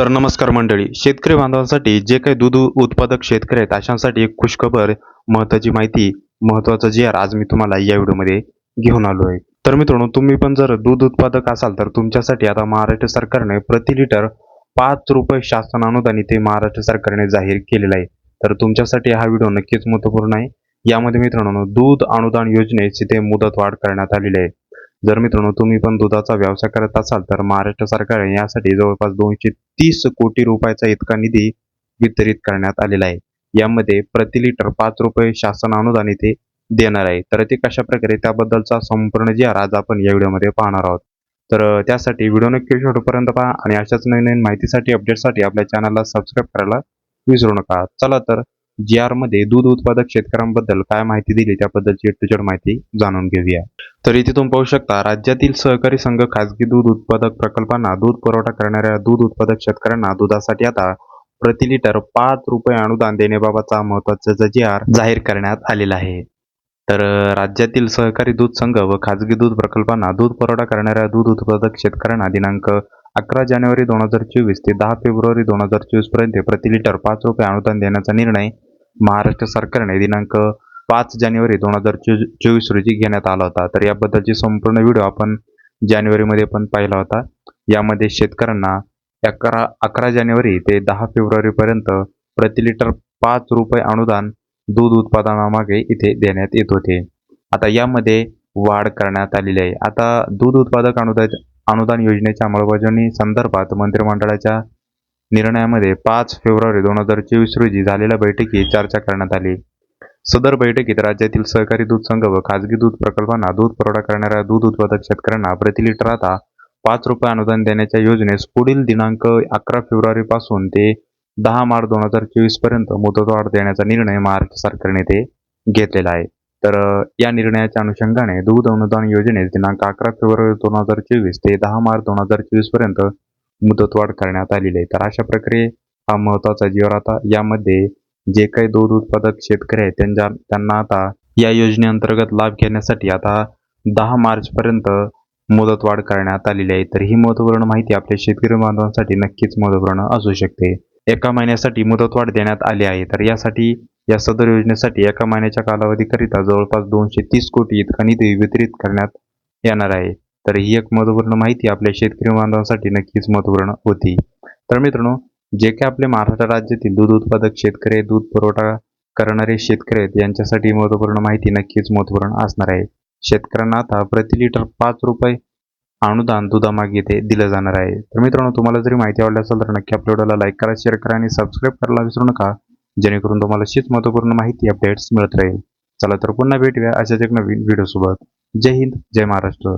तर नमस्कार मंडळी. शेतकरी बांधवांसाठी जे काही दूध उत्पादक शेतकरी आहेत अशांसाठी एक खुशखबर महत्वाची माहिती महत्वाचं जे आर आज मी तुम्हाला या व्हिडिओमध्ये घेऊन आलो आहे. तर मित्रांनो तुम्ही पण जर दूध उत्पादक असाल तर तुमच्यासाठी आता महाराष्ट्र सरकारने प्रति लिटर पाच रुपये शासन अनुदान इथे महाराष्ट्र सरकारने जाहीर केलेलं आहे. तर तुमच्यासाठी हा व्हिडिओ नक्कीच महत्त्वपूर्ण आहे. यामध्ये मित्रांनो दूध अनुदान योजनेची इथे मुदत वाढ करण्यात आलेली आहे. जर मित्रांनो तुम्ही पण दुधाचा व्यवसाय करत असाल तर महाराष्ट्र सरकारने यासाठी जवळपास दोनशे तीस कोटी रुपयाचा इतका निधी वितरित करण्यात आलेला आहे. यामध्ये प्रति लिटर पाच रुपये शासन अनुदान इथे देणार आहे. तर ते कशा प्रकारे त्याबद्दलचा संपूर्ण जे आज आपण या व्हिडिओमध्ये पाहणार आहोत. तर त्यासाठी व्हिडिओ नक्की शेवटपर्यंत पहा आणि अशाच नवीन नवीन माहितीसाठी अपडेटसाठी आपल्या चॅनलला सबस्क्राईब करायला विसरू नका. चला तर जी आरमध्ये दूध उत्पादक शेतकऱ्यांबद्दल काय माहिती दिली त्याबद्दलची टुचड माहिती जाणून घेऊया. तर इथे तुम्ही पाहू शकता राज्यातील सहकारी संघ खाजगी दूध उत्पादक प्रकल्पांना दूध पुरवठा करणाऱ्या दूध उत्पादक शेतकऱ्यांना दुधासाठी आता प्रति लिटर पाच रुपये अनुदान देण्याबाबतचा महत्त्वाचा जी जाहीर करण्यात आलेला आहे. तर राज्यातील सहकारी दूध संघ व खाजगी दूध प्रकल्पांना दूध पुरवठा करणाऱ्या दूध उत्पादक शेतकऱ्यांना दिनांक अकरा जानेवारी दोन हजार चोवीस ते दहा फेब्रुवारी दोन हजार चोवीसपर्यंत प्रति लिटर पाच रुपये अनुदान देण्याचा निर्णय महाराष्ट्र सरकारने दिनांक पाच जानेवारी दोन हजार चोवीस रोजी घेण्यात आला होता. तर याबद्दलची संपूर्ण व्हिडिओ आपण जानेवारीमध्ये पण पाहिला होता. यामध्ये शेतकऱ्यांना अकरा अकरा जानेवारी ते दहा फेब्रुवारीपर्यंत प्रति लिटर पाच रुपये अनुदान दूध उत्पादनामागे इथे देण्यात येत होते. आता यामध्ये वाढ करण्यात आलेली आहे. आता दूध उत्पादक अनुदान अनुदान योजनेच्या अंमलबजावणी संदर्भात मंत्रिमंडळाच्या निर्णयामध्ये पाच फेब्रुवारी दोन हजार चोवीस रोजी झालेल्या बैठकीत चर्चा करण्यात आली. सदर बैठकीत राज्यातील सहकारी दूध संघ व खाजगी दूध प्रकल्पांना दूध पुरवठा करणाऱ्या दूध उत्पादक शेतकऱ्यांना प्रति लिटर आता पाच रुपये अनुदान देण्याच्या योजनेस पुढील दिनांक अकरा फेब्रुवारी पासून ते दहा मार्च दोन हजार चोवीसपर्यंत मुदतवाढ देण्याचा निर्णय महाराष्ट्र सरकारने ते घेतलेला आहे. तर या निर्णयाच्या अनुषंगाने दूध अनुदान योजनेस दिनांक अकरा फेब्रुवारी दोन हजार चोवीस ते दहा मार्च दोन हजार चोवीसपर्यंत मुदतवाढ करण्यात आलेली आहे. तर अशा प्रकारे हा महत्त्वाचा जीवर आता यामध्ये जे काही दूध उत्पादक शेतकरी आहेत त्यांच्या त्यांना आता या योजनेअंतर्गत लाभ घेण्यासाठी आता दहा मार्चपर्यंत मुदतवाढ करण्यात आलेली आहे. तर ही महत्त्वपूर्ण माहिती आपल्या शेतकरी बांधवांसाठी नक्कीच महत्त्वपूर्ण असू शकते. एका महिन्यासाठी मुदतवाढ देण्यात आली आहे. तर यासाठी या सदर योजनेसाठी एका महिन्याच्या कालावधीकरिता जवळपास दोनशे तीस कोटी इतका निधी वितरित करण्यात येणार आहे. तर ही एक महत्त्वपूर्ण माहिती आपल्या शेतकरी बांधवांसाठी नक्कीच महत्त्वपूर्ण होती. तर मित्रांनो जे काही आपले महाराष्ट्र राज्यातील दूध उत्पादक शेतकरी आहेत, दूध पुरवठा करणारे शेतकरी आहेत यांच्यासाठी महत्त्वपूर्ण माहिती नक्कीच महत्त्वपूर्ण असणार आहे. शेतकऱ्यांना आता प्रति लिटर पाच रुपये अनुदान दुधामागे ते दिलं जाणार आहे. तर मित्रांनो तुम्हाला जरी माहिती आवडली असेल तर नक्की आपल्या व्हिडिओला लाईक करा शेअर करा आणि सबस्क्राईब करायला विसरू नका जेणेकरून तुम्हाला अशीच महत्त्वपूर्ण माहिती अपडेट्स मिळत राहील. चला तर पुन्हा भेटूया अशाच एक नवीन व्हिडिओ सोबत. जय हिंद जय महाराष्ट्र.